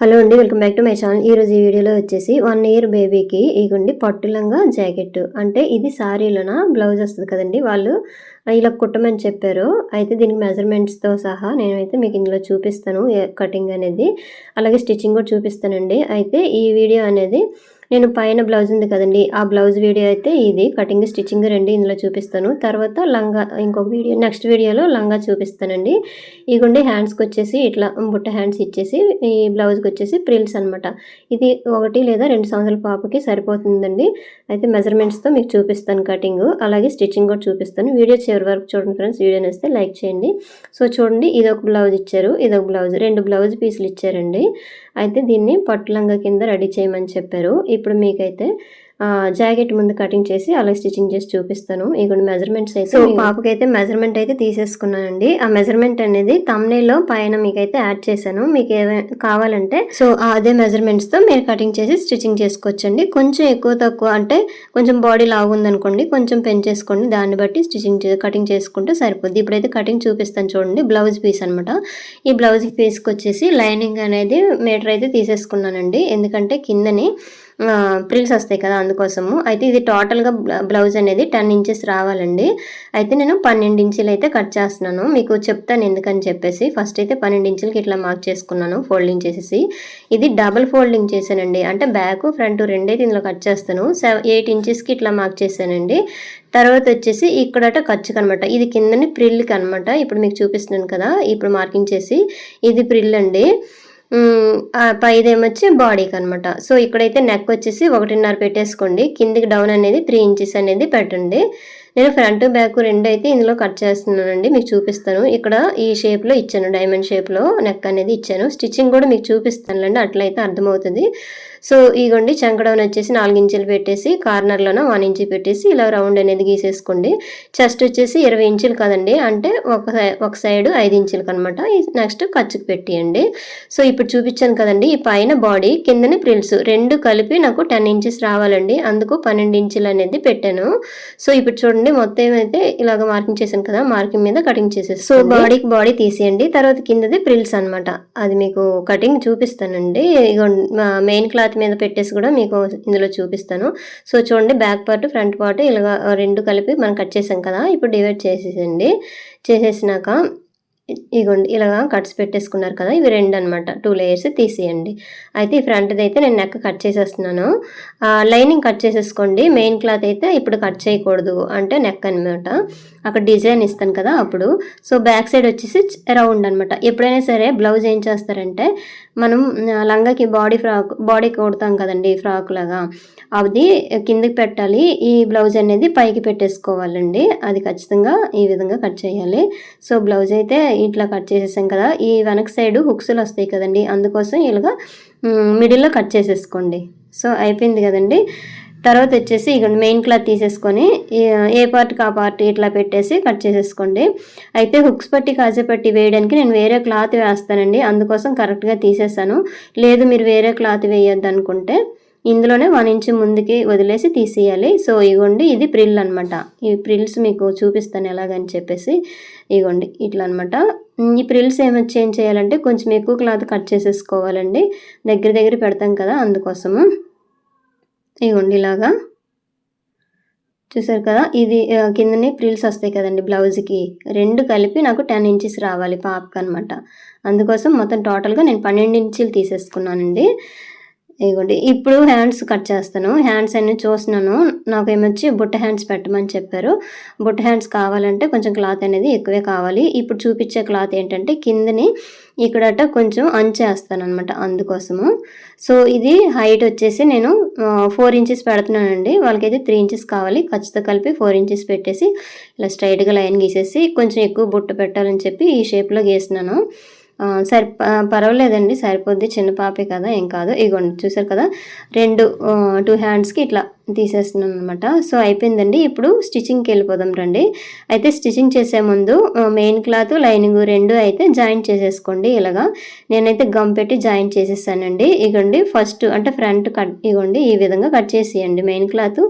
Hello అండి welcome back to my channel. ఈరోజు ఈ వీడియోలో వచ్చేసి వన్ ఇయర్ బేబీకి ఇగుండి పట్టులంగా జాకెట్. అంటే ఇది సారీలోన? బ్లౌజ్ వస్తుంది కదండి. వాళ్ళు ఇలా కుట్టమని చెప్పారు. అయితే దీనికి మెజర్మెంట్స్తో సహా నేనైతే మీకు ఇందులో చూపిస్తాను కటింగ్ అనేది. అలాగే స్టిచ్చింగ్ కూడా చూపిస్తానండి. అయితే ఈ వీడియో అనేది నేను పైన బ్లౌజ్ ఉంది కదండి ఆ బ్లౌజ్ వీడియో అయితే ఇది. కటింగ్ స్టిచ్చింగ్ రెండు ఇందులో చూపిస్తాను. తర్వాత లంగా ఇంకొక వీడియో నెక్స్ట్ వీడియోలో లంగా చూపిస్తానండి. ఇగుండి హ్యాండ్స్కి వచ్చేసి ఇట్లా బుట్ట హ్యాండ్స్ ఇచ్చేసి ఈ బ్లౌజ్కి వచ్చేసి ప్రిల్స్ అనమాట ఇది ఒకటి లేదా రెండు సంవత్సరాల పాపకి సరిపోతుందండి. అయితే మెజర్మెంట్స్తో మీకు చూపిస్తాను కటింగ్ అలాగే స్టిచ్చింగ్ కూడా చూపిస్తాను. వీడియో చివరి వరకు చూడండి ఫ్రెండ్స్ వీడియో వస్తే లైక్ చేయండి. సో చూడండి ఇది ఒక బ్లౌజ్ ఇచ్చారు. ఇది ఒక బ్లౌజ్ రెండు బ్లౌజ్ పీసులు ఇచ్చారండి. అయితే దీన్ని పట్టులంగా కింద రెడీ చేయమని చెప్పారు. ఇప్పుడు మీకైతే జాకెట్ ముందు కటింగ్ చేసి అలా స్టిచ్చింగ్ చేసి చూపిస్తాను. ఇక మెజర్మెంట్స్ అయితే పాపకైతే మెజర్మెంట్ అయితే తీసేసుకున్నానండి. ఆ మెజర్మెంట్ అనేది తమ్నేలో పైన మీకైతే యాడ్ చేశాను. మీకు ఏమైనా కావాలంటే సో అదే మెజర్మెంట్స్తో మీరు కటింగ్ చేసి స్టిచ్చింగ్ చేసుకోవచ్చండి. కొంచెం ఎక్కువ తక్కువ అంటే కొంచెం బాడీ లావు ఉందనుకోండి కొంచెం పెంచేసుకోండి. దాన్ని బట్టి స్టిచ్చింగ్ కటింగ్ చేసుకుంటే సరిపోద్ది. ఇప్పుడైతే కటింగ్ చూపిస్తాను చూడండి. బ్లౌజ్ పీస్ అనమాట ఈ బ్లౌజ్ పీస్కి వచ్చేసి లైనింగ్ అనేది మీటర్ అయితే తీసేసుకున్నానండి. ఎందుకంటే కిందని ప్రిల్స్ వస్తాయి కదా అందుకోసము. అయితే ఇది టోటల్గా బ్లౌజ్ అనేది టెన్ ఇంచెస్ రావాలండి. అయితే నేను పన్నెండు ఇంచులు అయితే కట్ చేస్తున్నాను. మీకు చెప్తాను ఎందుకని చెప్పేసి. ఫస్ట్ అయితే పన్నెండు ఇంచులకి ఇట్లా మార్క్ చేసుకున్నాను ఫోల్డింగ్ చేసేసి. ఇది డబుల్ ఫోల్డింగ్ చేశానండి. అంటే బ్యాక్ ఫ్రంట్ రెండైతే ఇందులో కట్ చేస్తాను. సెవెన్ ఎయిట్ ఇంచెస్కి ఇట్లా మార్క్ చేశానండి. తర్వాత వచ్చేసి ఇక్కడట ఖర్చుకి అనమాట ఇది కిందని ప్రిల్కి అనమాట ఇప్పుడు మీకు చూపిస్తున్నాను కదా. ఇప్పుడు మార్కింగ్ చేసి. ఇది ప్రిల్ అండి. పైదేమొచ్చి బాడీకి అనమాట సో ఇక్కడైతే నెక్ వచ్చేసి ఒకటిన్నర పెట్టేసుకోండి. కిందికి డౌన్ అనేది త్రీ ఇంచెస్ అనేది పెట్టండి. నేను ఫ్రంట్ బ్యాక్ రెండు అయితే ఇందులో కట్ చేస్తున్నానండి. మీకు చూపిస్తాను. ఇక్కడ ఈ షేప్లో ఇచ్చాను డైమండ్ షేప్లో నెక్ అనేది ఇచ్చాను. స్టిచ్చింగ్ కూడా మీకు చూపిస్తానులేండి. అట్లయితే అర్థమవుతుంది. సో ఇగోండి చంకడౌన్ వచ్చేసి నాలుగు ఇంచులు పెట్టేసి కార్నర్లోన వన్ ఇంచు పెట్టేసి ఇలా రౌండ్ అనేది గీసేసుకోండి. చెస్ట్ వచ్చేసి ఇరవై ఇంచులు కదండి అంటే ఒక ఒక సైడ్ ఐదు ఇంచులకు అనమాట నెక్స్ట్ ఖర్చుకు పెట్టేయండి. సో ఇప్పుడు చూపించాను కదండి ఈ పైన బాడీ కిందని ప్రిల్స్ రెండు కలిపి నాకు టెన్ ఇంచెస్ రావాలండి. అందుకు పన్నెండు ఇంచులు అనేది పెట్టాను. సో ఇప్పుడు చూడండి మొత్తం ఏమైతే ఇలాగ మార్కింగ్ చేశాను కదా మార్కింగ్ మీద కటింగ్ చేసేసి సో బాడీకి బాడీ తీసేయండి తర్వాత కిందది ప్రిల్స్ అనమాట అది మీకు కటింగ్ చూపిస్తానండి. మెయిన్ క్లాత్ క్లాత్ మీద పెట్టేసి కూడా మీకు ఇందులో చూపిస్తాను. సో చూడండి బ్యాక్ పార్ట్ ఫ్రంట్ పార్ట్ ఇలాగ రెండు కలిపి మనం కట్ చేసాం కదా ఇప్పుడు డివైడ్ చేసేసండి చేసేసినాక ఇగోండి ఇలాగా కట్స్ పెట్టేసుకున్నారు కదా ఇవి రెండు అనమాట టూ లేయర్స్ తీసేయండి. అయితే ఈ ఫ్రంట్ది అయితే నేను నెక్ కట్ చేసేస్తున్నాను. లైనింగ్ కట్ చేసేసుకోండి. మెయిన్ క్లాత్ అయితే ఇప్పుడు కట్ చేయకూడదు అంటే నెక్ అనమాట అక్కడ డిజైన్ ఇస్తాను కదా అప్పుడు. సో బ్యాక్ సైడ్ వచ్చేసి రౌండ్ అనమాట ఎప్పుడైనా సరే బ్లౌజ్ ఏం చేస్తారంటే మనం లంగాకి బాడీ ఫ్రాక్ బాడీ కొడతాం కదండి ఫ్రాక్ లాగా. అది కిందకి పెట్టాలి. ఈ బ్లౌజ్ అనేది పైకి పెట్టేసుకోవాలండి. అది ఖచ్చితంగా ఈ విధంగా కట్ చేయాలి. సో బ్లౌజ్ అయితే ఇట్లా కట్ చేసేసాం కదా ఈ వెనక సైడ్ హుక్స్లు వస్తాయి కదండి అందుకోసం ఇలాగా మిడిల్లో కట్ చేసేసుకోండి. సో అయిపోయింది కదండి. తర్వాత వచ్చేసి ఇక మెయిన్ క్లాత్ తీసేసుకొని ఏ పార్ట్కి ఆ పార్ట్ ఇట్లా పెట్టేసి కట్ చేసేసుకోండి. అయితే హుక్స్ పట్టి కాజే పట్టి వేయడానికి నేను వేరే క్లాత్ వేస్తానండి అందుకోసం కరెక్ట్గా తీసేసాను. లేదు మీరు వేరే క్లాత్ వేయొద్దు అనుకుంటే ఇందులోనే వన్ ఇంచ్ ముందుకి వదిలేసి తీసేయాలి. సో ఇగోండి ఇది ప్రిల్ అనమాట ఈ ప్రిల్స్ మీకు చూపిస్తాను ఎలాగని చెప్పేసి. ఇగోండి ఇట్లా అనమాట ఈ ప్రిల్స్ ఏమొచ్చి ఏం చేయాలంటే కొంచెం ఎక్కువ క్లాత్ కట్ చేసేసుకోవాలండి. దగ్గర దగ్గర పెడతాం కదా అందుకోసము. ఇగోండి ఇలాగా. చూసారు కదా ఇది కిందనే ప్రిల్స్ వస్తాయి కదండి బ్లౌజ్కి. రెండు కలిపి నాకు టెన్ ఇంచెస్ రావాలి పాపకి అనమాట అందుకోసం మొత్తం టోటల్గా నేను పన్నెండు ఇంచులు తీసేసుకున్నానండి. ఇదిగోండి ఇప్పుడు హ్యాండ్స్ కట్ చేస్తాను. హ్యాండ్స్ అన్ని చూస్తున్నాను. నాకు ఏమొచ్చి బుట్ట హ్యాండ్స్ పెట్టమని చెప్పారు. బుట్ట హ్యాండ్స్ కావాలంటే కొంచెం క్లాత్ అనేది ఎక్కువే కావాలి. ఇప్పుడు చూపించే క్లాత్ ఏంటంటే కిందని ఇక్కడట కొంచెం అంచేస్తాను అనమాట అందుకోసము. సో ఇది హైట్ వచ్చేసి నేను ఫోర్ ఇంచెస్ పెడుతున్నానండి. వాళ్ళకైతే త్రీ ఇంచెస్ కావాలి. ఖచ్చితంగా కలిపి ఫోర్ ఇంచెస్ పెట్టేసి ఇలా స్ట్రైట్గా లైన్ గీసేసి కొంచెం ఎక్కువ బుట్ట పెట్టాలని చెప్పి ఈ షేప్లో గీసినాను సరి పర్వాలేదండి సరిపోద్ది చిన్న పాపే కదా ఏం కాదు. ఇగోండి చూసారు కదా రెండు టూ హ్యాండ్స్కి ఇట్లా తీసేస్తున్నాను అనమాట సో అయిపోయిందండి. ఇప్పుడు స్టిచ్చింగ్కి వెళ్ళిపోదాం రండి. అయితే స్టిచ్చింగ్ చేసే ముందు మెయిన్ క్లాత్ లైనింగ్ రెండు అయితే జాయింట్ చేసేసుకోండి ఇలాగా. నేనైతే గమ్ పెట్టి జాయింట్ చేసేసానండి. ఇగోండి ఫస్ట్ అంటే ఫ్రంట్ కట్ ఇగోండి ఈ విధంగా కట్ చేసేయండి మెయిన్ క్లాత్.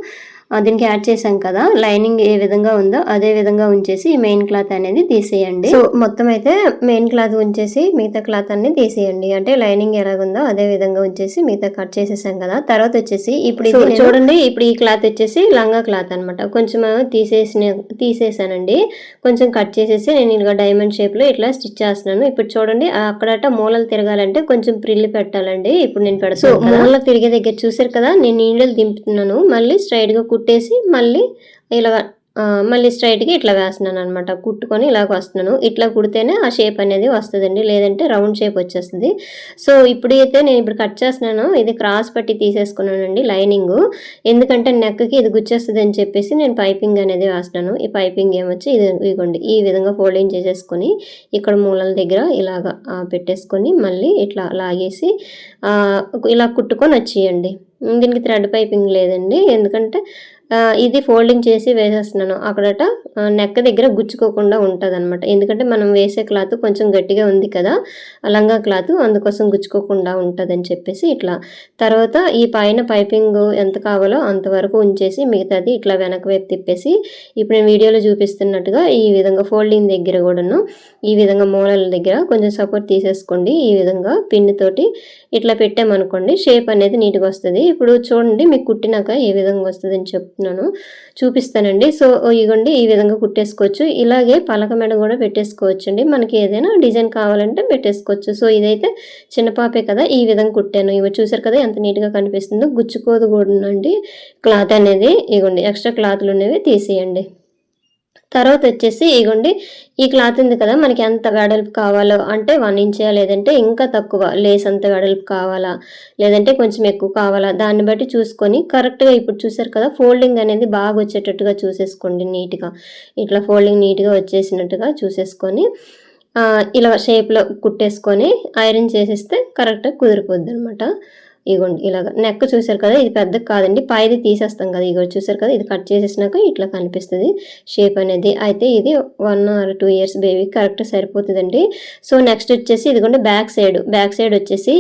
దీనికి యాడ్ చేసాం కదా. లైనింగ్ ఏ విధంగా ఉందో అదే విధంగా ఉంచేసి మెయిన్ క్లాత్ అనేది తీసేయండి. సో మొత్తం అయితే మెయిన్ క్లాత్ ఉంచేసి మిగతా క్లాత్ అన్ని తీసేయండి. అంటే లైనింగ్ ఎలాగుందో అదే విధంగా ఉంచేసి మిగతా కట్ చేసేసాం కదా. తర్వాత వచ్చేసి ఇప్పుడు చూడండి ఇప్పుడు ఈ క్లాత్ వచ్చేసి లంగా క్లాత్ అన్నమాట. కొంచెం తీసేసిన తీసేసానండి. కొంచెం కట్ చేసేసి నేను ఇలా డైమండ్ షేప్లో ఇట్లా స్టిచ్ చేస్తున్నాను. ఇప్పుడు చూడండి అక్కడట మూలలు తిరగాలంటే కొంచెం ప్రిల్లు పెట్టాలండి. ఇప్పుడు నేను పెడతాను మూలలు తిరిగే దగ్గర చూసారు కదా నేను నీళ్ళలు దింపుతున్నాను. మళ్ళీ స్ట్రైట్గా కుట్టేసి మళ్ళీ ఇలా మళ్ళీ స్ట్రైట్గా ఇట్లా వేస్తున్నాను అనమాట కుట్టుకొని ఇలాగ వస్తున్నాను. ఇట్లా కుడితేనే ఆ షేప్ అనేది వస్తుందండి. లేదంటే రౌండ్ షేప్ వచ్చేస్తుంది. సో ఇప్పుడు అయితే నేను ఇప్పుడు కట్ చేస్తున్నాను. ఇది క్రాస్ పట్టి తీసేసుకున్నానండి లైనింగ్ ఎందుకంటే నెక్కి ఇది గుచ్చేస్తుంది అని చెప్పేసి నేను పైపింగ్ అనేది వేస్తున్నాను. ఈ పైపింగ్ ఏమొచ్చి ఇది ఇదిగోండి ఈ విధంగా ఫోల్డింగ్ చేసేసుకొని ఇక్కడ మూలల దగ్గర ఇలాగ పెట్టేసుకొని మళ్ళీ ఇట్లా లాగేసి ఇలా కుట్టుకొని వచ్చేయండి. దీనికి థ్రెడ్ పైపింగ్ లేదండి. ఎందుకంటే ఇది ఫోల్డింగ్ చేసి వేసేస్తున్నాను. అక్కడట నెక్క నెక్ దగ్గర గుచ్చుకోకుండా ఉంటుంది అనమాట ఎందుకంటే మనం వేసే క్లాత్ కొంచెం గట్టిగా ఉంది కదా అలంగా లంగా క్లాత్ అందుకోసం గుచ్చుకోకుండా ఉంటుంది అని చెప్పేసి ఇట్లా. తర్వాత ఈ పైన పైపింగ్ ఎంత కావాలో అంతవరకు ఉంచేసి మిగతాది ఇట్లా వెనక వైపు తిప్పేసి ఇప్పుడు నేను వీడియోలో చూపిస్తున్నట్టుగా ఈ విధంగా ఫోల్డింగ్ దగ్గర కూడాను ఈ విధంగా మూలల దగ్గర కొంచెం సపోర్ట్ తీసేసుకోండి. ఈ విధంగా పిన్ తోటి ఇట్లా పెట్టామనుకోండి షేప్ అనేది నీట్గా వస్తుంది. ఇప్పుడు చూడండి మీకు కుట్టినాక ఏ విధంగా వస్తుంది అని చెప్తున్నాను. చూపిస్తానండి. సో ఇగోండి ఈ విధంగా కుట్టేసుకోవచ్చు. ఇలాగే పలక మెడ కూడా పెట్టేసుకోవచ్చు అండి మనకి ఏదైనా డిజైన్ కావాలంటే పెట్టేసుకోవచ్చు. సో ఇదైతే చిన్న పాపే కదా ఈ విధంగా కుట్టాను. ఇవి చూసారు కదా ఎంత నీట్గా కనిపిస్తుందో. గుచ్చుకోదు కూడా క్లాత్ అనేది ఇగోండి ఎక్స్ట్రా క్లాత్లు ఉన్నవి తీసేయండి. తర్వాత వచ్చేసి ఇగోండి ఈ క్లాత్ ఉంది కదా మనకి ఎంత వెడల్పు కావాలో అంటే వన్ ఇంచా లేదంటే ఇంకా తక్కువ లేస్ అంత వెడల్పు కావాలా లేదంటే కొంచెం ఎక్కువ కావాలా దాన్ని బట్టి చూసుకొని కరెక్ట్గా ఇప్పుడు చూసారు కదా ఫోల్డింగ్ అనేది బాగా వచ్చేటట్టుగా చూసేసుకోండి నీట్గా. ఇట్లా ఫోల్డింగ్ నీట్గా వచ్చేసినట్టుగా చూసేసుకొని ఇలా షేప్లో కుట్టేసుకొని ఐరన్ చేసేస్తే కరెక్ట్గా కుదిరిపోద్ది అనమాట ఇగోండి ఇలాగ నెక్ చూసారు కదా ఇది పెద్ద కాదండి పైది తీసేస్తాం కదా ఇగో చూసారు కదా ఇది కట్ చేసేసినాక ఇట్లా కనిపిస్తుంది. షేప్ అనేది అయితే ఇది one or two years baby correct సరిపోతుందండి. సో నెక్స్ట్ వచ్చేసి ఇదిగోండి బ్యాక్ సైడ్ బ్యాక్ సైడ్ వచ్చేసి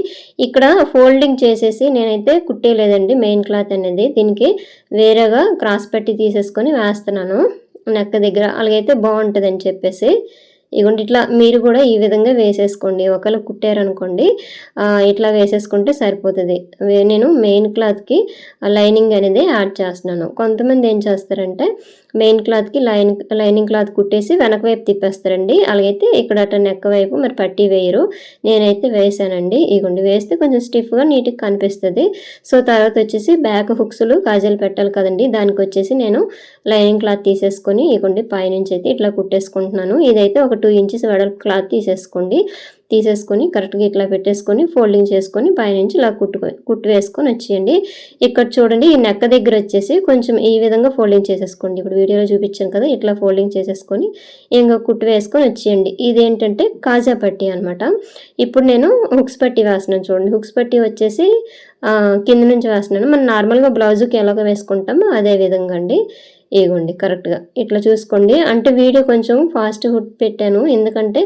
ఇక్కడ ఫోల్డింగ్ చేసేసి నేనైతే కుట్టేయలేదండి మెయిన్ క్లాత్ అనేది. దీనికి వేరేగా క్రాస్ పెట్టి తీసేసుకొని వేస్తున్నాను. నెక్ దగ్గర అలాగైతే బాగుంటుంది అని చెప్పేసి. ఇగోండి ఇట్లా మీరు కూడా ఈ విధంగా వేసేసుకోండి. ఒకవేళ కుట్టారనుకోండి ఇట్లా వేసేసుకుంటే సరిపోతుంది. నేను మెయిన్ క్లాత్కి లైనింగ్ అనేది యాడ్ చేస్తున్నాను. కొంతమంది ఏం చేస్తారంటే మెయిన్ క్లాత్కి లైన్ లైనింగ్ క్లాత్ కుట్టేసి వెనక వైపు తిప్పేస్తారండి. అలాగైతే ఇక్కడ అట్ట నెక్క వైపు మరి పట్టి వేయరు. నేనైతే వేసానండి. ఇగుండి వేస్తే కొంచెం స్టిఫ్గా నీట్గా కనిపిస్తుంది. సో తర్వాత వచ్చేసి బ్యాక్ హుక్స్లు కాజల్ పెట్టాలి కదండి. దానికి వచ్చేసి నేను లైనింగ్ క్లాత్ తీసేసుకొని ఇగుండి పైనుంచి అయితే ఇట్లా కుట్టేసుకుంటున్నాను. ఇదైతే ఒక టూ ఇంచెస్ వెడల్పు క్లాత్ తీసేసుకోండి. తీసేసుకొని కరెక్ట్గా ఇట్లా పెట్టేసుకొని ఫోల్డింగ్ చేసుకొని పైనుంచి ఇలా కుట్టుకో కుట్టు వేసుకొని వచ్చేయండి. ఇక్కడ చూడండి ఈ నెక్క దగ్గర వచ్చేసి కొంచెం ఈ విధంగా ఫోల్డింగ్ చేసేసుకోండి. ఇప్పుడు వీడియోలో చూపించాను కదా ఇట్లా ఫోల్డింగ్ చేసేసుకొని ఇంకా కుట్టు వేసుకొని వచ్చేయండి. ఇదేంటంటే కాజా పట్టి అనమాట ఇప్పుడు నేను హుక్స్ పట్టి వేస్తున్నాను చూడండి. హుక్స్ పట్టి వచ్చేసి కింద నుంచి వేస్తున్నాను. మనం నార్మల్గా బ్లౌజుకి ఎలాగో వేసుకుంటామో అదే విధంగా అండి. ఇగోండి కరెక్ట్గా. ఇట్లా చూసుకోండి. అంటే వీడియో కొంచెం ఫాస్ట్ హుడ్ పెట్టాను. ఎందుకంటే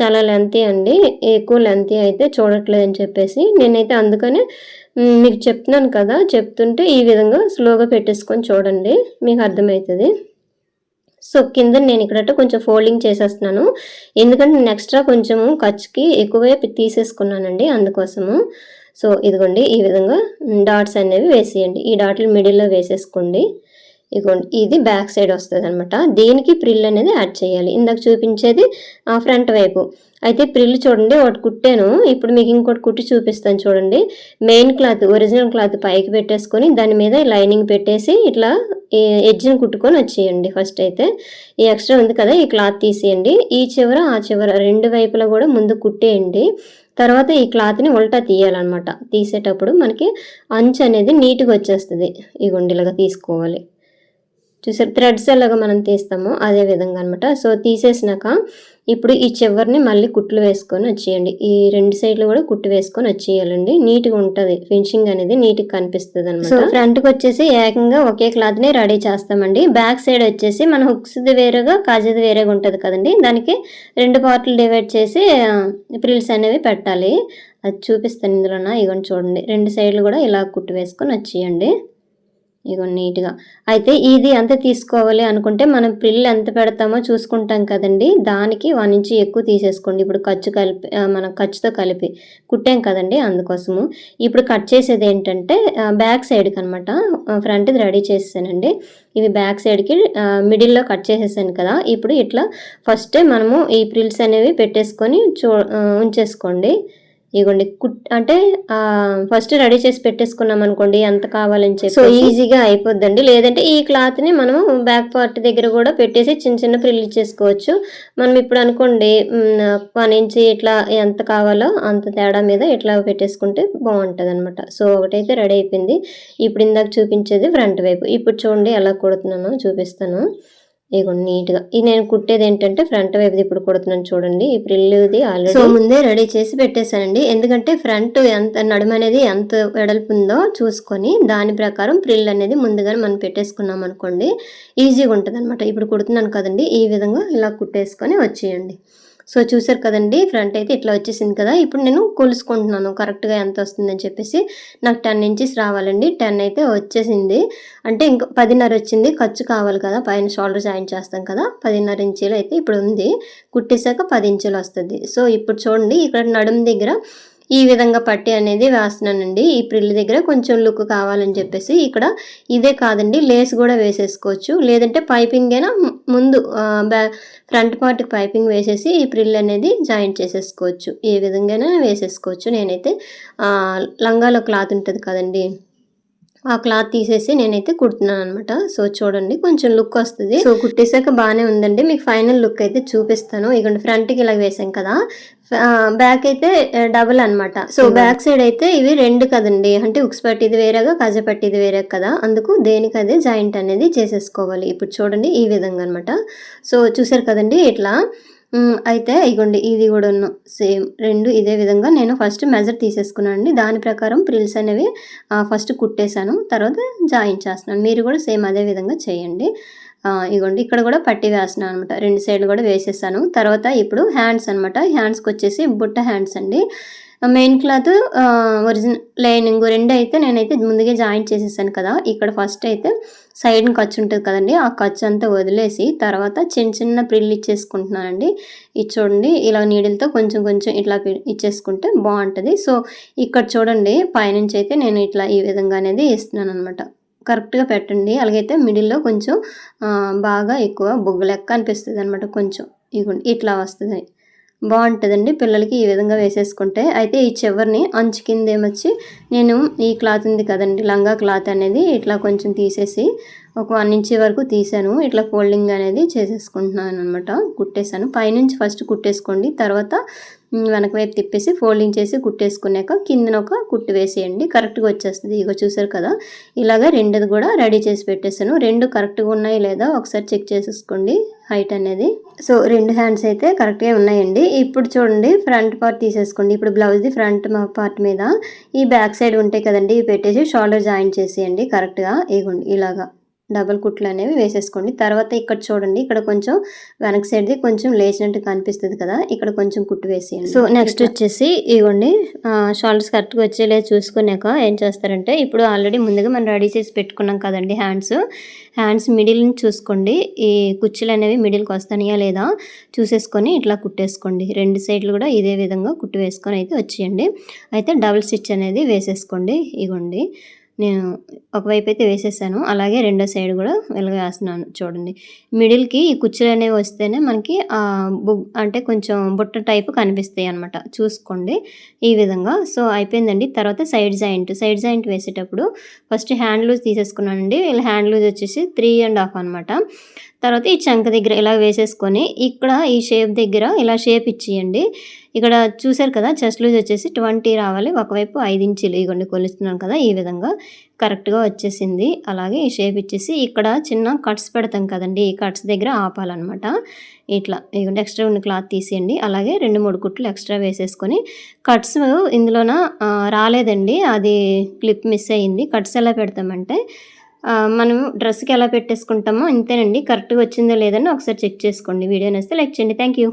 చాలా లెంతీ అండి. ఎక్కువ లెంతీ అయితే చూడట్లేదని చెప్పేసి నేనైతే అందుకనే మీకు చెప్తున్నాను కదా. చెప్తుంటే ఈ విధంగా స్లోగా పెట్టేసుకొని చూడండి. మీకు అర్థమవుతుంది. సో కింద నేను ఇక్కడ కొంచెం ఫోల్డింగ్ చేసేస్తున్నాను. ఎందుకంటే నేను ఎక్స్ట్రా కొంచెము ఖర్చుకి ఎక్కువే తీసేసుకున్నానండి అందుకోసము. సో ఇదిగోండి. ఈ విధంగా డాట్స్ అనేవి వేసేయండి. ఈ డాట్లు మిడిల్లో వేసేసుకోండి. ఇదిగోండి ఇది బ్యాక్ సైడ్ వస్తుంది అనమాట దీనికి ప్రిల్ అనేది యాడ్ చేయాలి. ఇందాక చూపించేది ఆ ఫ్రంట్ వైపు. అయితే ప్రిల్ చూడండి ఒకటి కుట్టాను. ఇప్పుడు మీకు ఇంకోటి కుట్టి చూపిస్తాను చూడండి. మెయిన్ క్లాత్ ఒరిజినల్ క్లాత్ పైకి పెట్టేసుకొని దాని మీద లైనింగ్ పెట్టేసి ఇట్లా ఎడ్జ్ని కుట్టుకొని వచ్చేయండి ఫస్ట్ అయితే. ఈ ఎక్స్ట్రా ఉంది కదా ఈ క్లాత్ తీసేయండి. ఈ చివర ఆ చివర రెండు వైపులా కూడా ముందు కుట్టేయండి. తర్వాత ఈ క్లాత్ని ఉల్టా తీయాలన్నమాట. తీసేటప్పుడు మనకి అంచు అనేది నీట్గా వచ్చేస్తుంది. ఈ గుండెలుగా తీసుకోవాలి. చూసారు థ్రెడ్స్ ఎలాగ మనం తీస్తామో అదే విధంగా అనమాట సో తీసేసినాక ఇప్పుడు ఈ చివరిని మళ్ళీ కుట్లు వేసుకొని వచ్చేయండి. ఈ రెండు సైడ్లు కూడా కుట్టు వేసుకొని వచ్చేయాలండి. నీట్గా ఉంటుంది. ఫినిషింగ్ అనేది నీట్గా కనిపిస్తుంది అనమాట సో ఫ్రంట్కి వచ్చేసి ఏకంగా ఒకే క్లాత్ని రెడీ చేస్తామండి. బ్యాక్ సైడ్ వచ్చేసి మన హుక్స్ది వేరేగా కాజేది వేరేగా ఉంటుంది కదండి. దానికి రెండు పార్ట్లు డివైడ్ చేసి ప్రిల్స్ అనేవి పెట్టాలి. అది చూపిస్తాను ఇందులోన. ఇవన్నీ చూడండి. రెండు సైడ్లు కూడా ఇలా కుట్టు వేసుకొని వచ్చేయండి. ఇగో నీట్గా. అయితే ఇది ఎంత తీసుకోవాలి అనుకుంటే మనం ప్రిల్ ఎంత పెడతామో చూసుకుంటాం కదండి. దానికి వన్ ఇంచి ఎక్కువ తీసేసుకోండి. ఇప్పుడు ఖర్చు కలిపి మనం ఖర్చుతో కలిపి కుట్టాం కదండి అందుకోసము. ఇప్పుడు కట్ చేసేది ఏంటంటే బ్యాక్ సైడ్కి అనమాట ఫ్రంట్ది రెడీ చేసేసానండి. ఇవి బ్యాక్ సైడ్కి మిడిల్లో కట్ చేసేసాను కదా. ఇప్పుడు ఇట్లా ఫస్టే మనము ఈ ప్రిల్స్ అనేవి పెట్టేసుకొని చూ ఉంచేసుకోండి. ఇగోండి కుట్ అంటే ఫస్ట్ రెడీ చేసి పెట్టేసుకున్నాం అనుకోండి ఎంత కావాలని చెప్పి సో ఈజీగా అయిపోద్దండి. లేదంటే ఈ క్లాత్ని మనం బ్యాక్ పార్ట్ దగ్గర కూడా పెట్టేసి చిన్న చిన్న ప్రిల్ చేసుకోవచ్చు. మనం ఇప్పుడు అనుకోండి వన్ ఇంచ్ ఇట్లా ఎంత కావాలో అంత తేడా మీద ఇట్లా పెట్టేసుకుంటే బాగుంటుంది అనమాట సో ఒకటైతే రెడీ అయిపోయింది. ఇప్పుడు ఇందాక చూపించేది ఫ్రంట్ వైపు. ఇప్పుడు చూడండి ఎలా కుడుతున్నానో చూపిస్తాను. ఇగో నీట్గా. ఇది నేను కుట్టేది ఏంటంటే ఫ్రంట్ వైపు ఇప్పుడు కుడుతున్నాను చూడండి. ఈ ప్రిల్లుది ఆల్రెడీ సో ముందే రెడీ చేసి పెట్టేశానండి. ఎందుకంటే ఫ్రంట్ ఎంత నడుము అనేది ఎంత వెడల్పు ఉందో చూసుకొని దాని ప్రకారం ప్రిల్ అనేది ముందుగానే మనం పెట్టేసుకున్నాం అనుకోండి ఈజీగా ఉంటుంది ఇప్పుడు కుడుతున్నాను కదండి ఈ విధంగా ఇలా కుట్టేసుకొని వచ్చేయండి. సో చూసారు కదండి ఫ్రంట్ అయితే ఇట్లా వచ్చేసింది కదా. ఇప్పుడు నేను కొలుసుకుంటున్నాను కరెక్ట్గా ఎంత వస్తుందని చెప్పేసి. నాకు టెన్ ఇంచెస్ రావాలండి టెన్ అయితే వచ్చేసింది. అంటే ఇంకా పదిన్నర వచ్చింది ఖర్చు కావాలి కదా పైన షోల్డర్ జాయిన్ చేస్తాం కదా. పదిన్నర ఇంచీలు అయితే ఇప్పుడు ఉంది కుట్టేశాక పది ఇంచులు వస్తుంది. సో ఇప్పుడు చూడండి ఇక్కడ నడుము దగ్గర ఈ విధంగా పట్టి అనేది వేస్తున్నానండి ఈ ప్రిల్ దగ్గర కొంచెం లుక్ కావాలని చెప్పేసి ఇక్కడ ఇదే కాదండి లేస్ కూడా వేసేసుకోవచ్చు. లేదంటే పైపింగ్ అయినా ముందు ఫ్రంట్ పార్ట్కి పైపింగ్ వేసేసి ఈ ప్రిల్ అనేది జాయింట్ చేసేసుకోవచ్చు. ఏ విధంగానే వేసేసుకోవచ్చు. నేనైతే లంగాలో క్లాత్ ఉంటుంది కదండి. ఆ క్లాత్ తీసేసి నేనైతే కుడుతున్నాను అనమాట సో చూడండి కొంచెం లుక్ వస్తుంది. సో కుట్టేసాక బాగానే ఉందండి. మీకు ఫైనల్ లుక్ అయితే చూపిస్తాను. ఇక ఫ్రంట్కి ఇలా వేసాం కదా. బ్యాక్ అయితే డబుల్ అనమాట సో బ్యాక్ సైడ్ అయితే ఇవి రెండు కదండి. అంటే ఉక్స్ పట్టిది వేరేగా కజ పట్టిది వేరే కదా. అందుకు దేనికి అదే జాయింట్ అనేది చేసేసుకోవాలి. ఇప్పుడు చూడండి ఈ విధంగా అనమాట సో చూసారు కదండి ఇట్లా. అయితే ఇగోండి ఇది కూడా సేమ్ రెండు ఇదే విధంగా నేను ఫస్ట్ మెజర్ తీసేసుకున్నాను అండి. దాని ప్రకారం ప్రిల్స్ అనేవి ఫస్ట్ కుట్టేశాను తర్వాత జాయిన్ చేస్తున్నాను. మీరు కూడా సేమ్ అదే విధంగా చేయండి. ఇగోండి ఇక్కడ కూడా పట్టి వేస్తున్నాను అనమాట రెండు సైడ్లు కూడా వేసేసాను. తర్వాత ఇప్పుడు హ్యాండ్స్ అనమాట హ్యాండ్స్కి వచ్చేసి బుట్ట హ్యాండ్స్ అండి. మెయిన్ క్లాత్ ఒరిజినల్ లైనింగ్ రెండు అయితే నేనైతే ముందుగా జాయింట్ చేసేసాను కదా. ఇక్కడ ఫస్ట్ అయితే సైడ్ ఖర్చు ఉంటుంది కదండి ఆ ఖర్చు అంతా వదిలేసి తర్వాత చిన్న చిన్న ప్రిల్ ఇచ్చేసుకుంటున్నానండి. ఇది చూడండి ఇలా నీడిల్తో కొంచెం కొంచెం ఇట్లా ఇచ్చేసుకుంటే బాగుంటుంది. సో ఇక్కడ చూడండి పైనుంచి అయితే నేను ఇట్లా ఈ విధంగా అనేది ఇస్తున్నాను అనమాట కరెక్ట్గా పెట్టండి. అలాగైతే మిడిల్లో కొంచెం బాగా ఎక్కువ బొగ్గు లెక్క అనిపిస్తుంది అనమాట కొంచెం. ఇగోండి ఇట్లా వస్తుంది. బాగుంటుందండి. పిల్లలకి ఈ విధంగా వేసేసుకుంటే. అయితే ఈ చివరిని అంచు కింద ఏమొచ్చి నేను ఈ క్లాత్ ఉంది కదండి లంగా క్లాత్ అనేది ఇట్లా కొంచెం తీసేసి ఒక వన్ ఇంచ్ వరకు తీసాను. ఇట్లా ఫోల్డింగ్ అనేది చేసేసుకుంటున్నాను అనమాట కుట్టేశాను. పైనుంచి ఫస్ట్ కుట్టేసుకోండి. తర్వాత వెనక వైపు తిప్పేసి ఫోల్డింగ్ చేసి కుట్టేసుకున్నాక కిందన ఒక కుట్టు వేసేయండి. కరెక్ట్గా వచ్చేస్తుంది. ఇగో చూసారు కదా? ఇలాగ రెండది కూడా రెడీ చేసి పెట్టేసాను. రెండు కరెక్ట్గా ఉన్నాయి లేదా ఒకసారి చెక్ చేసేసుకోండి హైట్ అనేది. సో రెండు హ్యాండ్స్ అయితే కరెక్ట్గా ఉన్నాయండి. ఇప్పుడు చూడండి ఫ్రంట్ పార్ట్ తీసేసుకోండి. ఇప్పుడు బ్లౌజ్ది ఫ్రంట్ పార్ట్ మీద. ఈ బ్యాక్ సైడ్ ఉంటాయి కదండి పెట్టేసి షోల్డర్ జాయిన్ చేసేయండి కరెక్ట్గా. ఇగోండి ఇలాగా. డబల్ కుట్లు అనేవి వేసేసుకోండి. తర్వాత ఇక్కడ చూడండి ఇక్కడ కొంచెం వెనక సైడ్ది కొంచెం లేచినట్టు కనిపిస్తుంది కదా ఇక్కడ కొంచెం కుట్టు వేసేయండి. సో నెక్స్ట్ వచ్చేసి ఇవ్వండి షోల్డర్స్ కరెక్ట్గా వచ్చేలే చూసుకున్నాక ఏం చేస్తారంటే ఇప్పుడు ఆల్రెడీ ముందుగా మనం రెడీ చేసి పెట్టుకున్నాం కదండి హ్యాండ్స్ హ్యాండ్స్ మిడిల్ నుంచి చూసుకోండి. ఈ కుచ్చులు అనేవి మిడిల్కి వస్తాయా లేదా చూసేసుకొని ఇట్లా కుట్టేసుకోండి. రెండు సైడ్లు కూడా ఇదే విధంగా కుట్టు వేసుకొని అయితే వచ్చేయండి. అయితే డబుల్ స్టిచ్ అనేది వేసేసుకోండి. ఇగోండి నేను ఒకవైపు అయితే వేసేసాను. అలాగే రెండో సైడ్ కూడా వెలగేస్తున్నాను చూడండి. మిడిల్కి ఈ కుచ్చులు అనేవి వస్తేనే మనకి బుగ్ అంటే కొంచెం బుట్ట టైప్ కనిపిస్తాయి అనమాట చూసుకోండి ఈ విధంగా. సో అయిపోయిందండి. తర్వాత సైడ్ జాయింట్. సైడ్ జాయింట్ వేసేటప్పుడు ఫస్ట్ హ్యాండ్ లూజ్ తీసేసుకున్నానండి. హ్యాండ్ లూజ్ వచ్చేసి త్రీ అండ్ హాఫ్ అనమాట తర్వాత ఈ చంక దగ్గర ఇలా వేసేసుకొని ఇక్కడ ఈ షేప్ దగ్గర ఇలా షేప్ ఇచ్చేయండి. ఇక్కడ చూసారు కదా చెస్ట్ లూజ్ వచ్చేసి ట్వంటీ రావాలి. ఒకవైపు ఐదు ఇంచులు ఇగోండి కొలుస్తున్నాను కదా ఈ విధంగా కరెక్ట్గా వచ్చేసింది. అలాగే ఈ షేప్ ఇచ్చేసి ఇక్కడ చిన్న కట్స్ పెడతాం కదండి ఈ కట్స్ దగ్గర ఆపాలన్నమాట. ఇట్లా ఇగోండి ఎక్స్ట్రా ఉన్న క్లాత్ తీసేయండి. అలాగే రెండు మూడు కుట్లు ఎక్స్ట్రా వేసేసుకొని కట్స్ ఇందులోన రాలేదండి. అది క్లిప్ మిస్ అయ్యింది కట్స్ ఎలా పెడతామంటే మనం డ్రెస్కి ఎలా పెట్టేసుకుంటామో ఇంతేనండి. కరెక్ట్గా వచ్చిందో లేదని ఒకసారి చెక్ చేసుకోండి. వీడియో నేస్తే లైక్ చేయండి. Thank you.